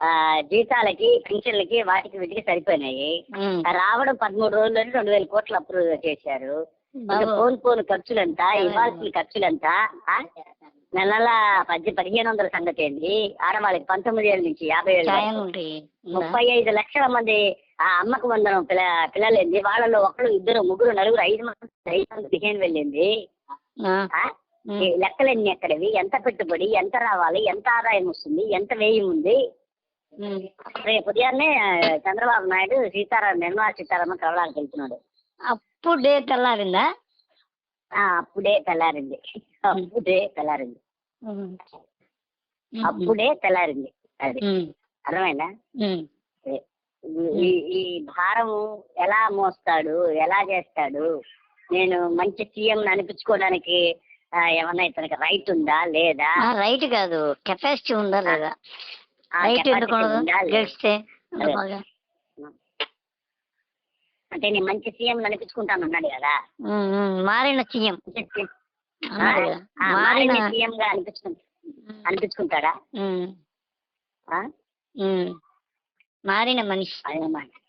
ఆ, జీతాలకి పింఛన్లకి వాటికి వీటికి సరిపోయినాయి. రావడం పదమూడు రోజుల్లో రెండు వేల కోట్లు అప్రూవ్ చేశారు. ఫోన్ ఫోన్ ఖర్చులంతా ఇవ్వాల్సిన ఖర్చులంతా? నెల నెల పది పదిహేను వందల సంగతి ఏంటి ఆడవాళ్ళకి పంతొమ్మిది ఏళ్ళ నుంచి యాభై ఏళ్ళు ముప్పై ఐదు లక్షల మంది ఆ అమ్మకు వందనం పిల్ల పిల్లలేంది. వాళ్ళలో ఒకళ్ళు ఇద్దరు ముగ్గురు నలుగురు ఐదు మంది ఐదు మంది పదిహేను వెళ్ళింది లెక్కలన్నీ ఎక్కడవి? ఎంత పెట్టుబడి? ఎంత రావాలి? ఎంత ఆదాయం వస్తుంది? ఎంత వ్యయం ఉంది. రేపు ఉదయాన్నే చంద్రబాబు నాయుడు సీతారాం నిర్మలా సీతారామన్ కలవడానికి వెళ్తున్నాడు. అప్పుడే తెల్లారిందా? అప్పుడే తెల్లారింది. అప్పుడే తెల్లారింది. అప్పుడే తెల్లారింది అది. అర్థమైందా. ఈ భారం ఎలా మోస్తాడు ఎలా చేస్తాడు నేను మంచి సీఎం అనిపించుకోవడానికి ఏమన్నా ఇతనికి రైట్ ఉందా లేదా? రైట్ కాదు. కెపాసిటీ ఉందా లేదా? ఎందుకు? గెలిస్తే అంటే నేను మంచి సీఎం అనిపించుకుంటాను అన్నాడు కదా. మారిన సీఎం. మారిన సీఎం గా అనిపించుకు అనిపించుకుంటాడా. మారిన మనిషి.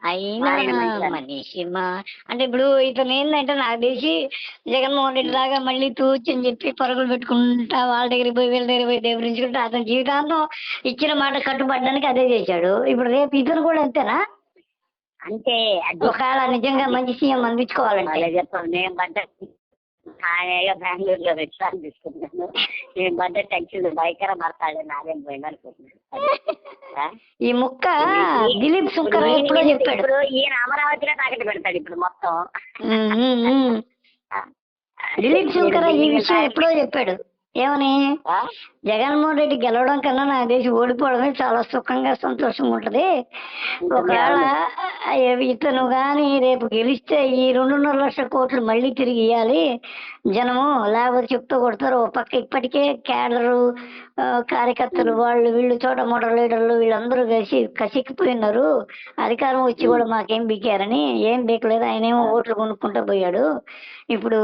అయినా మారిన మనిషి మా. అంటే ఇప్పుడు ఇతను ఏంటంటే నాకు తెలిసి జగన్మోహన్ రెడ్డి లాగా మళ్ళీ తూచి అని చెప్పి పరుగులు పెట్టుకుంటా వాళ్ళ దగ్గరికి పోయి వీళ్ళ దగ్గర పోయి దేవుడించుకుంటా అతని జీవితాంతం ఇచ్చిన మాట కట్టుబడడానికి అదే చేశాడు. ఇప్పుడు రేపు ఇతను కూడా అంతేనా? అంటే ఒకవేళ నిజంగా మంచి సీఎం అనిపించుకోవాలంటే వాళ్ళే చెప్పాను నేను పడ్డ హాయిగా బెంగళూరులో విశ్రాంతి తీసుకున్నాను నేను పడ్డ టెన్షన్ భయంకర మాట్లాడే నాదేం పోయింది అనుకుంటున్నాను. ఆ? ఈ ముక్క దిలీప్ శంకర్ ఇప్పుడు ఎప్పుడో చెప్పాడు. ఇప్పుడు ఈయన అమరావతిలో తాకట్టు పెడతాడు ఇప్పుడు మొత్తం. దిలీప్ శంకర్ ఈ విషయం ఎప్పుడో చెప్పాడు. ఏమని? జగన్మోహన్ రెడ్డి గెలవడం కన్నా నాకు దేశ ఓడిపోవడమే చాలా సుఖంగా సంతోషంగా ఉంటది. ఒకవేళ ఇతను కానీ రేపు గెలిస్తే ఈ రెండున్నర లక్షల కోట్లు మళ్ళీ తిరిగి ఇవ్వాలి జనము లేకపోతే చెప్తూ కొడతారు. ఓ పక్క ఇప్పటికే క్యాడరు కార్యకర్తలు వాళ్ళు వీళ్ళు చోట మోట లీడర్లు వీళ్ళందరూ కలిసి కసిక్కిపోయినారు. అధికారం వచ్చి కూడా మాకేం బీకారని ఏం బీకలేదు. ఆయన ఏమో ఓట్లు కొనుక్కుంటూ పోయాడు. ఇప్పుడు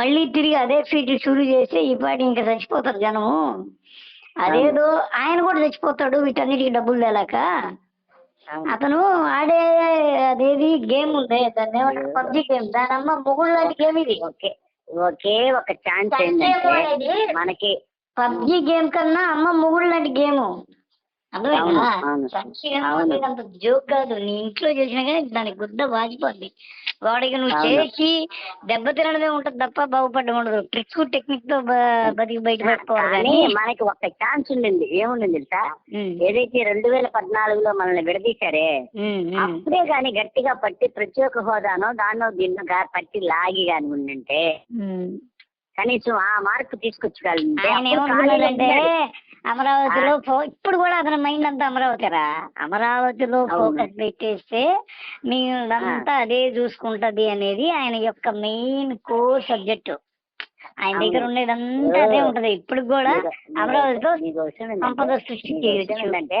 మళ్ళీ తిరిగి అదే ఫీట్ షురు చేస్తే ఈ పాటి ఇంకా చచ్చిపోతారు జనము. అదేదో ఆయన కూడా చచ్చిపోతాడు. వీటన్నిటికి డబ్బులు లేలాక అవును. అతను ఆడే అదేది గేమ్ ఉంది. దాన్ని ఏమంటారు? PUBG game. దాని అమ్మ మొగుడు లాంటి గేమ్ ఇది. ఓకే. ఒకే ఒక ఛాన్స్ ఏంటంటే మనకి పబ్జి గేమ్ కన్నా అమ్మ మొగుడు లాంటి గేమ్. అవును. అంత జోక్ కాదు. నీ ఇంట్లో చేసినా కానీ దానికి గుద్ద వాచిపోద్ది. వాడికి నువ్వు. చేసి దెబ్బ తినడమే ఉంటది తప్ప బాగుపడడం ఉండదు ట్రిక్స్ టెక్నిక్తో బతికి బయట పెట్టుకోవాలి కానీ కానీ మనకి ఒక ఛాన్స్ ఉండింది ఏముండింది తెలుసా ఏదైతే రెండు వేల పద్నాలుగులో మనల్ని విడదీశారే. అప్పుడే గాని గట్టిగా పట్టి ప్రత్యేక హోదానో దాన్నో దీన్నో పట్టి లాగి గాని ఉండింటే. కనీసం ఆ మార్పు తీసుకొచ్చగలిగితే అమరావతిలో ఫో- ఇప్పుడు కూడా అతని మైండ్ అంతా అమరావతిరా? అమరావతిలో. ఫోకస్ పెట్టేస్తే మీదంతా అదే చూసుకుంటది అనేది ఆయన యొక్క మెయిన్ కోర్ సబ్జెక్ట్. ఆయన దగ్గర. ఉండేదంతా అదే ఉంటది. ఇప్పుడు కూడా అమరావతిలో సంపద సృష్టి ఏంటంటే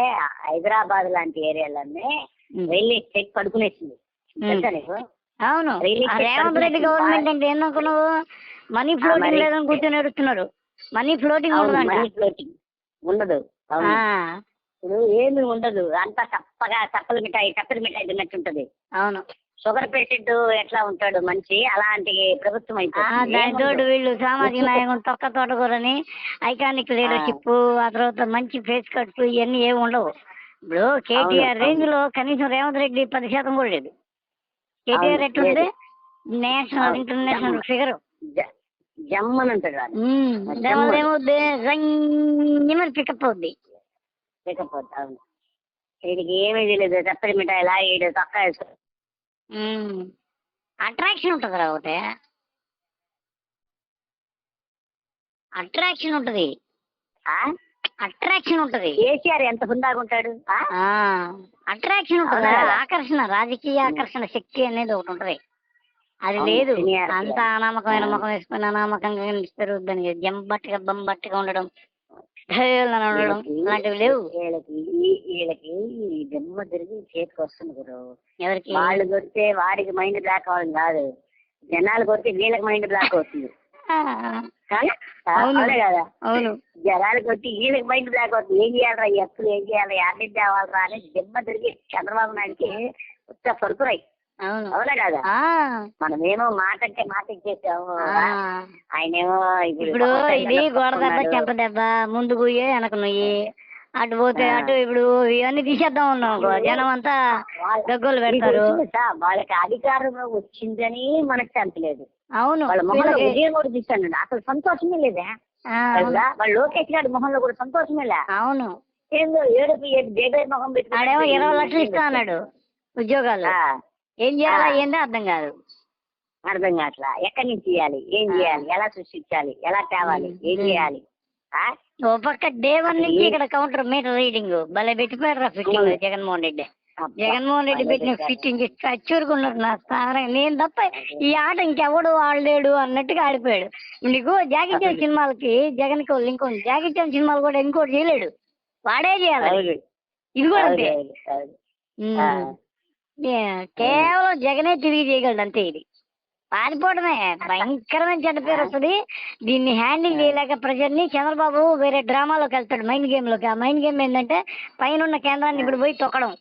హైదరాబాద్ లాంటి ఏరియాలన్నీ. Railway state పడుకునేసింది. అవును. రేవంత్ రెడ్డి గవర్నమెంట్ అంటే ఏందనుకున్నావు మనీ ఫ్లోటింగ్ లేదని కూర్చొని ఏడుస్తున్నారు. మనీ ఫ్లోటింగ్ ఉండదంట. Money floating. ఉండదు. ఇప్పుడు ఏమీ ఉండదు. అంతా చప్పగా చప్పల మిఠాయి చప్పల మిఠాయి తిన్నట్టుంటది అవును. షుగర్ పేషెంట్ ఎట్లా ఉంటాడు మనిషి? అలాంటి ప్రభుత్వం ఏముండదు. వీళ్ళు సామాజిక నాయకులు తొక్క తోటకూరని ఐకానిక్ లీడర్షిప్ ఆ తర్వాత మంచి ఫేస్ కట్స్ ఇవన్నీ ఏమి ఉండవు. ఇప్పుడు కేటీఆర్. రేంజ్లో కనీసం రేవంత్ రెడ్డి పది శాతం కూడా లేదు. కేటీఆర్ ఎట్లుంది? లేదు. నేషనల్. International figure. జమ్మని వాడు ఏమవుద్ది? పికప్ అవుద్ది లేకపోతే అవును. వీడికి ఏమీ తెలియదు చప్పలి మిఠాయి లాగేడు తొక్క వేసుకో అట్రాక్షన్ ఉంటుంది రా ఒకటి. అట్రాక్షన్ ఉంటది. ఆ? అట్రాక్షన్ ఉంటది. కేసీఆర్ ఎంత హుందాగా ఉంటాడు? అట్రాక్షన్ ఉంటుంది? ఆకర్షణ రాజకీయ ఆకర్షణ శక్తి అనేది ఒకటి ఉంటది. అది లేదు. అంత అనామకమైన. ముఖం వేసుకుని అనామకంగా కనిపిస్తారు జంబట్టుగా బొంబట్టుగా ఉండడం ఉండడం అలాంటివి లేవు. వీళ్ళకి దెబ్బ తిరిగి చేతికి వస్తుంది గురు. ఎవరికి? వాళ్ళు కొడితే వాడికి మైండ్ బ్లాక్ అవ్వడం కాదు. జనాలు కొడితే వీళ్ళకి మైండ్ బ్లాక్ అవుతుంది. అవును. కదా? అవును. జనాలకు వచ్చి వీళ్ళకి మైండ్ లేకపోతే ఏం చేయాలరా ఎప్పుడు ఏం చేయాలి? యాడ్ని తేవాలరా అని దిమ్మ తిరిగి చంద్రబాబు నాయుడికి ఉత్త పరుకురాయి అవును. అవునా కదా? మనమేమో మాట అంటే మాట ఇచ్చేసాము. ఆయనేమో ఇప్పుడు ఇది గోడ దెబ్బ చెంప దెబ్బ ముందు పోయే వెనక నుయ్యి. అటు పోతే. అటు ఇప్పుడు ఇవన్నీ తీసేద్దాం ఉన్నాం. జనం అంతా గగ్గోలు పెడతారు. వాళ్ళకి అధికారం వచ్చిందని మనకు చంపలేదు అవును. విజయం కూడా చూశాను అసలు సంతోషమే లేదే? వాళ్ళ లోకేష్ గారి మొహంలో కూడా సంతోషమే లే. అవును. ఏందో ఏడుపు ఏడు బేబే మొహం ఆడేమో ఇరవై లక్షలు ఇస్తా అన్నాడు ఉద్యోగాలు. ఏం చేయాలా. ఏందో అర్థం కాదు. అర్థం కావట్లా? ఎక్కడి నుంచి చేయాలి? ఏం. చేయాలి? ఎలా సృష్టించాలి? ఎలా తేవాలి? ఏం. చేయాలి? ఆ? ఓ పక్క డే వన్ నుంచి ఇక్కడ కౌంటర్ మీటర్ రీడింగ్. భలే పెట్టిపోయారు ఫిట్టింగ్. జగన్మోహన్ రెడ్డి. జగన్మోహన్ రెడ్డి పెట్టిన. ఫిట్టింగ్ చచ్చూరుకున్నారు నా స్థానం నేను తప్ప ఈ ఆట ఇంకెవడు ఆడలేడు అన్నట్టుగా ఆడిపోయాడు. నీకు జాకీ చాన్ అసలు- సినిమాలకి జగన్కి లింక్ ఉంది. జాకీ చాన్ సినిమాలు కూడా ఇంకోటి చేయలేడు. వాడే చేయాలి. ఇది కూడా అంతే. కేవలం జగనే తిరిగి చేయగలడు అంతే ఇది. పారిపోవడమే. భయంకరమైన చెడ్డ పేరు వస్తుంది. దీన్ని హ్యాండిల్ చేయలేక ప్రజల్ని చంద్రబాబు వేరే డ్రామాలోకి వెళ్తాడు మైండ్ గేమ్లోకి ఆ మైండ్ గేమ్ ఏంటంటే పైన ఉన్న కేంద్రాన్ని ఇప్పుడు పోయి తొక్కడం.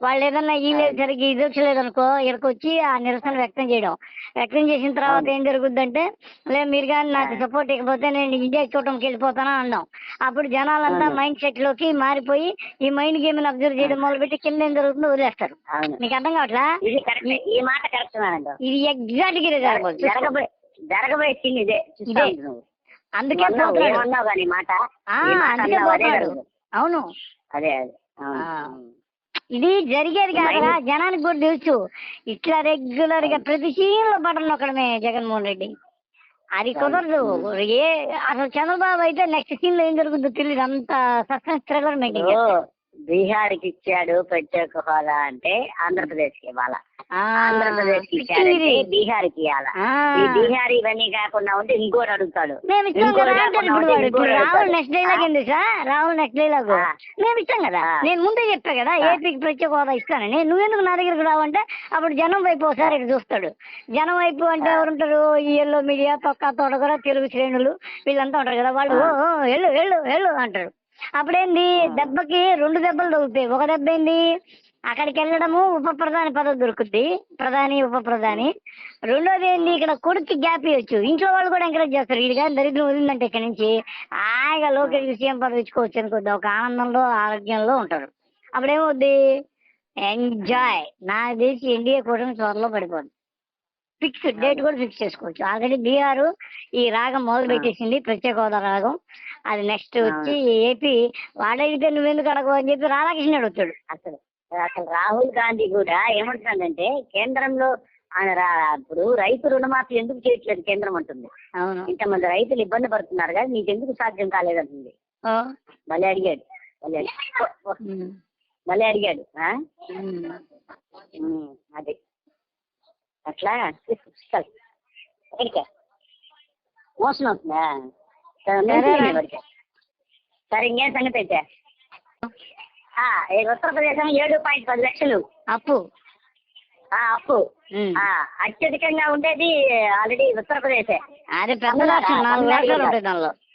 వాళ్ళు ఏదన్నా ఈ సరిగ్గా ఇది వచ్చలేదు అనుకో ఇక్కడికి వచ్చి ఆ నిరసన వ్యక్తం చేయడం. వ్యక్తం చేసిన తర్వాత ఏం జరుగుద్దంటే లేదు మీరు కానీ నాకు సపోర్ట్ ఇవ్వకపోతే నేను ఇండియా చూడటానికి వెళ్ళిపోతాను అన్నాం. అప్పుడు జనాలంతా. మైండ్ సెట్లోకి మారిపోయి ఈ మైండ్ గేమ్ అబ్జర్వ్ చేయడం మొదలుపెట్టి కింద ఏం జరుగుతుందో వదిలేస్తారు. నీకు అర్థం కావట్లా? ఈ మాట కరెక్ట్ ఇది ఎగ్జాక్ట్గా జరగబోయే జరగబోయే థింగ్ ఇదే. ఇదే. అందుకే మాట? అందుకే. అవును. అదే అదే. ఇది జరిగేది కాదురా. జనానికి కూడా తెలుసు. ఇట్లా రెగ్యులర్గా ప్రతి సీన్లో బటన్ నొక్కడమే జగన్మోహన్ రెడ్డి. అది కుదరదు. ఏ అసలు చంద్రబాబు అయితే నెక్స్ట్ సీన్లో ఏం జరుగుతుందో తెలియదు అంత సస్పెన్స్ థ్రిల్లర్ మెయింటైన్ ఇప్పుడు బీహార్కి ఇచ్చాడు ప్రత్యేక హోదా అంటే ఆంధ్రప్రదేశ్కి ఇవ్వాలా. ఆంధ్రప్రదేశ్కి ఇచ్చాడంటే బీహార్కి ఇవ్వాలా? ఈ బీహార్ ఇవన్నీ కాకుండా ఉంటే ఇంకోటి అడుగుతాడు. మేము ఇస్తాం కదా ఇప్పుడు వాడు. ఇప్పుడు రాహుల్. నెక్స్ట్ డైలాగ్ ఏంది సార్? రాహుల్ నెక్స్ట్ డైలాగ్ ఆ. మేము ఇస్తాం కదా? ఆ. నేను ముందే చెప్పా కదా. ఏపీకి ప్రత్యేక హోదా ఇస్తానని. నువ్వెందుకు నా దగ్గరకు రావంటే అప్పుడు జనం వైపు ఒకసారి ఇటు చూస్తాడు. జనం వైపు అంటే ఆ. ఎవరుంటారు? ఈ ఎల్లో మీడియా పక్క తోటకూర తెలుగు శ్రేణులు వీళ్ళంతా ఉంటారు కదా వాళ్ళు. "ఓ, ఓ, వెళ్ళు వెళ్ళు వెళ్ళు అంటారు. అప్పుడేంది. దెబ్బకి రెండు దెబ్బలు తగులుతాయి. ఒక దెబ్బ ఏంది అక్కడికి వెళ్ళడము ఉప ప్రధాని పదవి దొరుకుద్ది. ప్రధాని ఉప ప్రధాని రెండోది ఏంది ఇక్కడ కొడుకు గ్యాప్ ఇవ్వచ్చు ఇంట్లో వాళ్ళు కూడా ఎంకరేజ్ చేస్తారు. ఇది కానీ దరిద్రం వదిలిందంటే ఇక్కడ నుంచి హాయిగా లోకేష్ సీఎం పదవి ఇచ్చుకోవచ్చు అనుకోద్ది ఒక ఆనందంలో ఆరోగ్యంలో ఉంటారు. అప్పుడేమవుద్ది? ఎంజాయ్. నాకు తెలిసి ఎన్డీఏ కూటమి త్వరలో పడిపోద్ది. ఫిక్స్ డేట్ కూడా ఫిక్స్ చేసుకోవచ్చు. ఆల్రెడీ బీహార్ ఈ రాగం మొదలు పెట్టేసింది ప్రత్యేక హోదా రాగం. అది నెక్స్ట్ వచ్చి ఏపీ వాడైతే నువ్వెందుకు అడగవు అని చెప్పి రాధాకృష్ణ అడుగుతాడు. అసలు అసలు రాహుల్ గాంధీ కూడా ఏమంటున్నాడంటే కేంద్రంలో ఇప్పుడు రైతు రుణమాఫీ ఎందుకు చేయట్లేదు కేంద్రం అంటుంది. ఇంతమంది రైతులు ఇబ్బంది పడుతున్నారు కదా నీకెందుకు సాధ్యం కాలేదంటుంది. భలే అడిగాడు. భలే అడిగాడు. అది. అట్లా? మోసం అవుతుందా? సరే, ఇంకేం సంగతి అయితే? ఉత్తరప్రదేశ్ ఏడు పాయింట్ పది లక్షలు. అప్పు. ఆ, అప్పు. అత్యధికంగా ఉండేది ఆల్రెడీ ఉత్తరప్రదేశే. అది పెద్ద రాష్ట్రం నాలుగు రాష్ట్రాలు ఉంటాయి దానిలో.